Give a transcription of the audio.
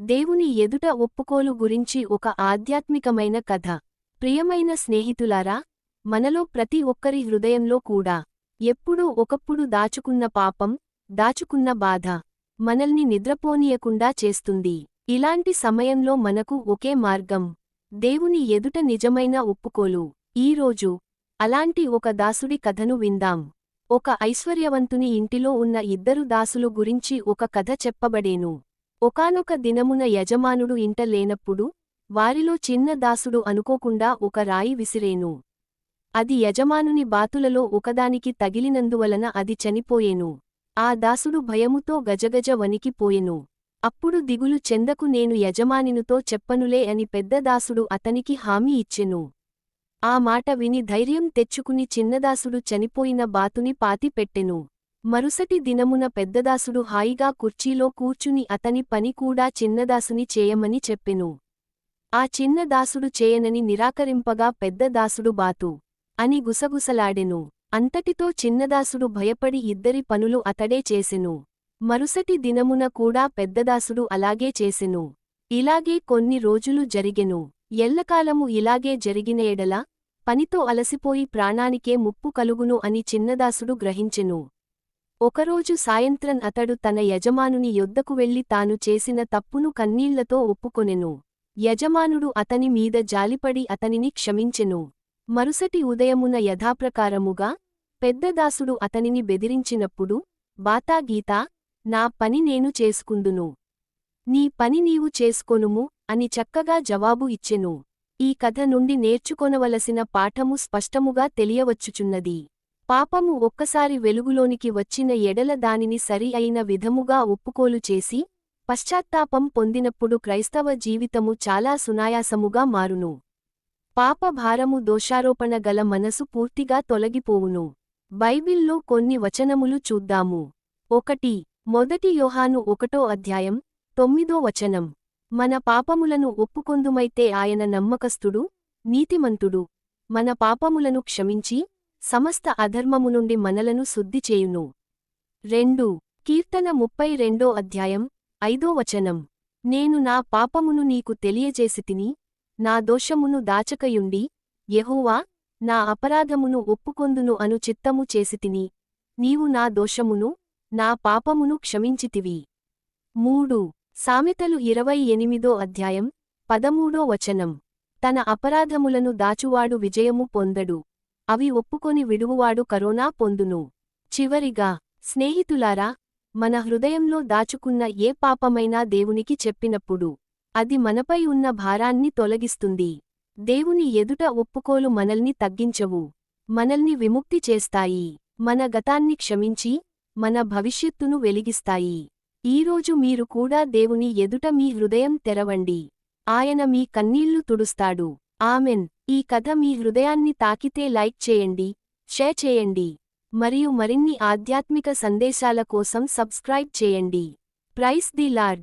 దేవుని ఎదుట ఒప్పుకోలు గురించి ఒక ఆధ్యాత్మికమైన కథ. ప్రియమైన స్నేహితులారా మనలో ప్రతి ఒక్కరి హృదయంలో కూడా ఎప్పుడూ ఒకప్పుడు దాచుకున్న పాపం దాచుకున్న బాధ మనల్ని నిద్రపోనీయకుండా చేస్తుంది. ఇలాంటి సమయంలో మనకు ఒకే మార్గం దేవుని ఎదుట నిజమైన ఒప్పుకోలు. ఈరోజు అలాంటి ఒక దాసుడి కథను విందాం. ఒక ఐశ్వర్యవంతుని ఇంటిలో ఉన్న ఇద్దరు దాసులు గురించి ఒక కథ చెప్పబడేను. ఒకానొక దినమున యజమానుడు ఇంట లేనప్పుడు వారిలో చిన్న దాసుడు అనుకోకుండా ఒక రాయి విసిరేను. అది యజమానుని బాతులలో ఒకదానికి తగిలినందువలన అది చనిపోయేను. ఆ దాసుడు భయముతో గజగజ వణికిపోయెను అప్పుడు దిగులు చెందకు నేను యజమానినుతో చెప్పనులే అని పెద్ద దాసుడు అతనికి హామీ ఇచ్చెను. ఆ మాట విని ధైర్యం తెచ్చుకుని చిన్నదాసుడు చనిపోయిన బాతుని పాతిపెట్టెను. మరుసటి దినమున పెద్దదాసుడు హాయిగా కుర్చీలో కూర్చుని అతని పని కూడా చిన్నదాసుని చేయమని చెప్పెను. ఆ చిన్నదాసుడు చేయనని నిరాకరింపగా పెద్దదాసుడు బాతు. అని గుసగుసలాడెను. అంతటితో చిన్నదాసుడు భయపడి ఇద్దరి పనులు అతడే చేసెను. మరుసటి దినమున కూడా పెద్దదాసుడు అలాగే చేసెను. ఇలాగే కొన్ని రోజులు జరిగెను. ఎల్లకాలము ఇలాగే జరిగిన ఎడల పనితో అలసిపోయి ప్రాణానికే ముప్పు కలుగును అని చిన్నదాసుడు గ్రహించెను. ఒకరోజు సాయంత్రం అతడు తన యజమానుని యొద్దకు వెళ్ళి తాను చేసిన తప్పును కన్నీళ్ళతో ఒప్పుకొనెను. యజమానుడు అతని మీద జాలిపడి అతనిని క్షమించెను. మరుసటి ఉదయమున యథాప్రకారముగా పెద్దదాసుడు అతనిని బెదిరించినప్పుడు బాతాగీత నా పని నేను చేసుకుందును. నీ పని నీవు చేసుకొనుము అని చక్కగా జవాబు ఇచ్చెను. ఈ కథ నుండి నేర్చుకొనవలసిన పాఠము స్పష్టముగా తెలియవచ్చుచున్నది. పాపము ఒక్కసారి వెలుగులోనికి వచ్చిన ఎడల దానిని సరి అయిన విధముగా ఒప్పుకోలు చేసి పశ్చాత్తాపం పొందినప్పుడు క్రైస్తవ జీవితము చాలా సునాయాసముగా మారును. పాప భారము దోషారోపణ గల మనసు పూర్తిగా తొలగిపోవును. బైబిల్లో కొన్ని వచనములు చూద్దాము. ఒకటి మొదటి యోహాను ఒకటో అధ్యాయం తొమ్మిదో వచనం. మన పాపములను ఒప్పుకొందుమైతే ఆయన నమ్మకస్తుడు నీతిమంతుడు. మన పాపములను క్షమించి సమస్త అధర్మము నుండి మనలను శుద్ధి చేయును. రెండు కీర్తన ముప్పై రెండో అధ్యాయం ఐదో వచనం. నేను నా పాపమును నీకు తెలియజేసితిని నా దోషమును దాచకయుండి యహోవా నా అపరాధమును ఒప్పుకొందును అను చిత్తము చేసితిని నీవు నా దోషమును నా పాపమును క్షమించితివి. మూడు సామెతలు ఇరవై ఎనిమిదో అధ్యాయం పదమూడో వచనం. తన అపరాధములను దాచువాడు విజయము పొందడు. అవి ఒప్పుకొని విడువువాడు కరోనా పొందును. చివరిగా స్నేహితులారా మన హృదయంలో దాచుకున్న ఏ పాపమైనా దేవునికి చెప్పినప్పుడు అది మనపై ఉన్న భారాన్ని తొలగిస్తుంది. దేవుని ఎదుట ఒప్పుకోలు మనల్ని తగ్గించవు. మనల్ని విముక్తి చేస్తాయి. మన గతాన్ని క్షమించి మన భవిష్యత్తును వెలిగిస్తాయి. ఈరోజు మీరు కూడా దేవుని ఎదుట మీ హృదయం తెరవండి. ఆయన మీ కన్నీళ్ళు తుడుస్తాడు. ఆమెన్. ఈ కథ మీ హృదయాన్ని తాకితే లైక్ చేయండి షేర్ చేయండి మరియు మరిన్ని ఆధ్యాత్మిక సందేశాల కోసం సబ్స్క్రైబ్ చేయండి. Praise the lord.